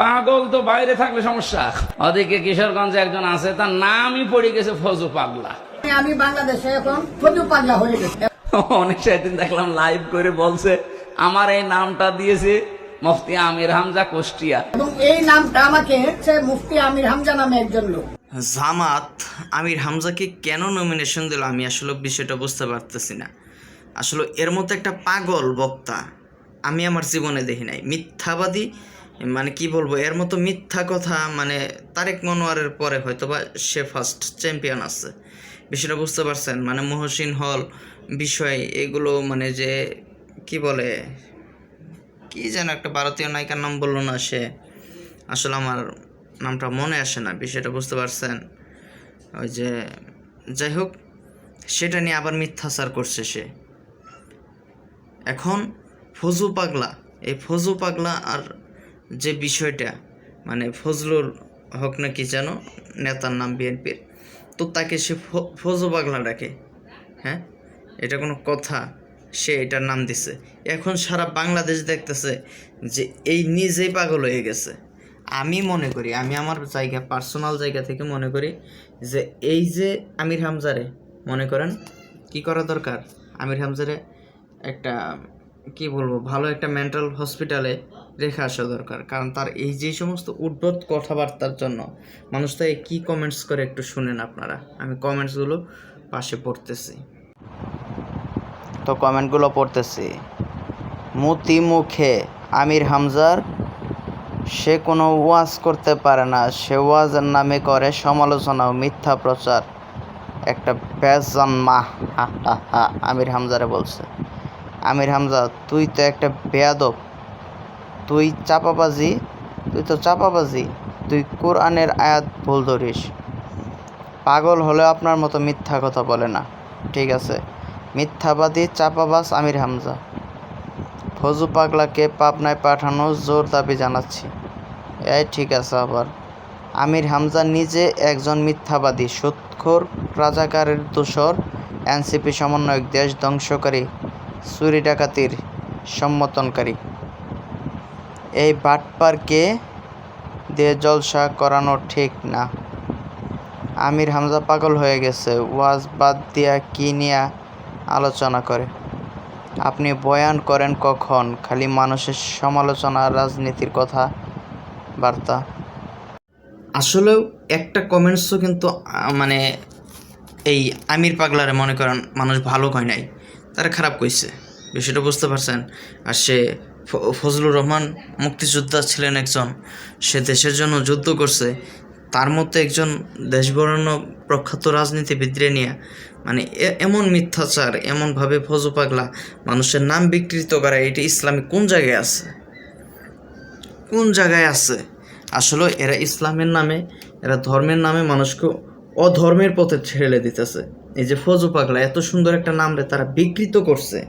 পাগল তো বাইরে থাকলে সমস্যা। ওদিকে কিশোরগঞ্জে একজন আছে তার নামই পড়ে গেছে ফজু পাগলা। আমি বাংলাদেশে এখন ফজু পাগলা হয়ে গেছে। অনেক সেদিন দেখলাম লাইভ করে বলছে আমার এই নামটা দিয়েছে মুফতি আমির হামজা কুষ্টিয়া। এবং এই নামটা আমাকে সে মুফতি আমির হামজা নামে একজন লোক। জামাত আমির হামজাকে কেন নমিনেশন দিল আমি আসলে বিষয়টা বুঝতে পারতেছি না। আসলে এর মতো একটা পাগল বক্তা আমি আমার জীবনে দেখি নাই। মিথ্যাবাদী মানে কি বলব, এর মতো মিথ্যা কথা মানে তারেক মনোয়ারের পরে হয়তো বা সে ফার্স্ট চ্যাম্পিয়ন আছে। বিষয়টা বুঝতে পারছেন? মানে মহসিন হল বিষয়, এগুলো মানে যে কি বলে, কি যেন একটা ভারতীয় নায়িকার নাম বলল না সে। আসলে আমার নামটা মনে আসে না, বিষয়টা বুঝতে পারছেন? ওই যে, যাই হোক, সেটা নিয়ে আবার মিথ্যাচার করছে সে। এখন ফজু পাগলা, এই ফজু পাগলা আর যে বিষয়টা মানে ফজলুর হক না কি যেন নেতার নাম বিএনপির, তো তাকে সে ফজু পাগলা ডাকে। হ্যাঁ? এটা কোনো কথা, সে এটার নাম দিছে। এখন সারা বাংলাদেশ দেখতেছে যে এই নিজেই পাগল হয়ে গেছে। আমি মনে করি, আমি আমার জায়গা, পার্সোনাল জায়গা থেকে মনে করি যে এই যে আমির হামজারে, মনে করেন, কি করা দরকার? আমির হামজারে একটা কি বলব, ভালো একটা মেন্টাল হসপিটালে রেখে আসা দরকার। কারণ তার এই যে সমস্ত উদ্ভট কথাবার্তার জন্য মানুষ তাই কী কমেন্টস করে একটু শুনেন আপনারা। আমি কমেন্টসগুলো পাশে পড়তেছি। তো কমেন্টগুলো পড়তেছি। মুতি মুখে আমির হামজার, সে কোনো ওয়াজ করতে পারে না। সে ওয়াজের নামে করে সমালোচনা ও মিথ্যা প্রচার। একটা বেজান মা হা, আমির হামজারে বলছে। আমির হামজা, তুই তো একটা বেয়াদব। তুই চাপাবাজি, তুই তো চাপাবাজি। তুই কোরআনের আয়াত ভুল ধরিস। পাগল হলেও আপনার মতো মিথ্যা কথা বলে না। ঠিক আছে। মিথ্যাবাদী চাপাবাস আমির হামজা। ফজু পাগলাকে পাবনায় পাঠানো জোর দাবি জানাচ্ছি। এই ঠিক আছে আবার। আমির হামজা নিজে একজন মিথ্যাবাদী, সুৎখোর, রাজাকারের দোসর এনসিপি সমন্বয়ক, দেশ ধ্বংসকারী। চুরি ডাকাতির সম্মতনকারী এই বাটপারকে দিয়ে জলসা করানো ঠিক না। আমির হামজা পাগল হয়ে গেছে, ওয়াজ বাদ দিয়া কি নিয়া আলোচনা করে? আপনি বয়ান করেন কখন? খালি মানুষের সমালোচনা রাজনীতির কথা বার্তা। আসলেও একটা কমেন্টসও কিন্তু মানে এই আমির পাগলারে মনে করেন মানুষ ভালো হয় নাই। তারা খারাপ কইছে। বিষয়টা বুঝতে পারছেন? আর সে ফজলুর রহমান মুক্তিযোদ্ধা ছিলেন একজন। সে দেশের জন্য যুদ্ধ করছে। তার মতো একজন দেশবরণ্য প্রখ্যাত রাজনীতি রাজনীতিবিদরে নিয়ে। মানে এমন মিথ্যাচার, এমনভাবে ফজু পাগলা, মানুষের নাম বিকৃত করা এটি ইসলামে কোন জায়গায় আছে? কোন জায়গায় আছে? আসলে এরা ইসলামের নামে, এরা ধর্মের নামে মানুষকে অধর্মের পথে ঠেলে দিতেছে। এই যে ফজু পাগলা, এত সুন্দর একটা নাম রে, তারা বিকৃত করছে।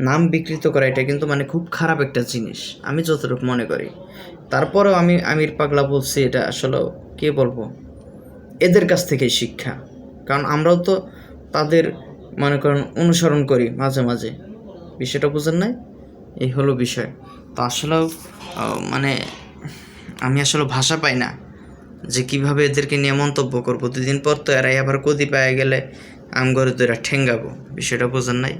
নাম বিকৃত করা, এটা কিন্তু মানে খুব খারাপ একটা জিনিস, আমি যতটুকু মনে করি। তারপরেও আমি আমির পাগলা বলছি, এটা আসলে কে বলব? এদের কাছ থেকেই শিক্ষা। কারণ আমরাও তো তাদের, মনে করেন, অনুসরণ করি মাঝে মাঝে। বিষয়টা বুঝেন নাই? এই হলো বিষয়। তো আসলেও মানে আমি আসলে ভাষা পাই না। যে কীভাবে এদেরকে নিয়ে মন্তব্য করব? দুদিন পর তো এরাই আবার কদি পায়ে গেলে আমগরে তো এরা ঠেঙ্গাবো। বিষয়টা বোঝেন নাই?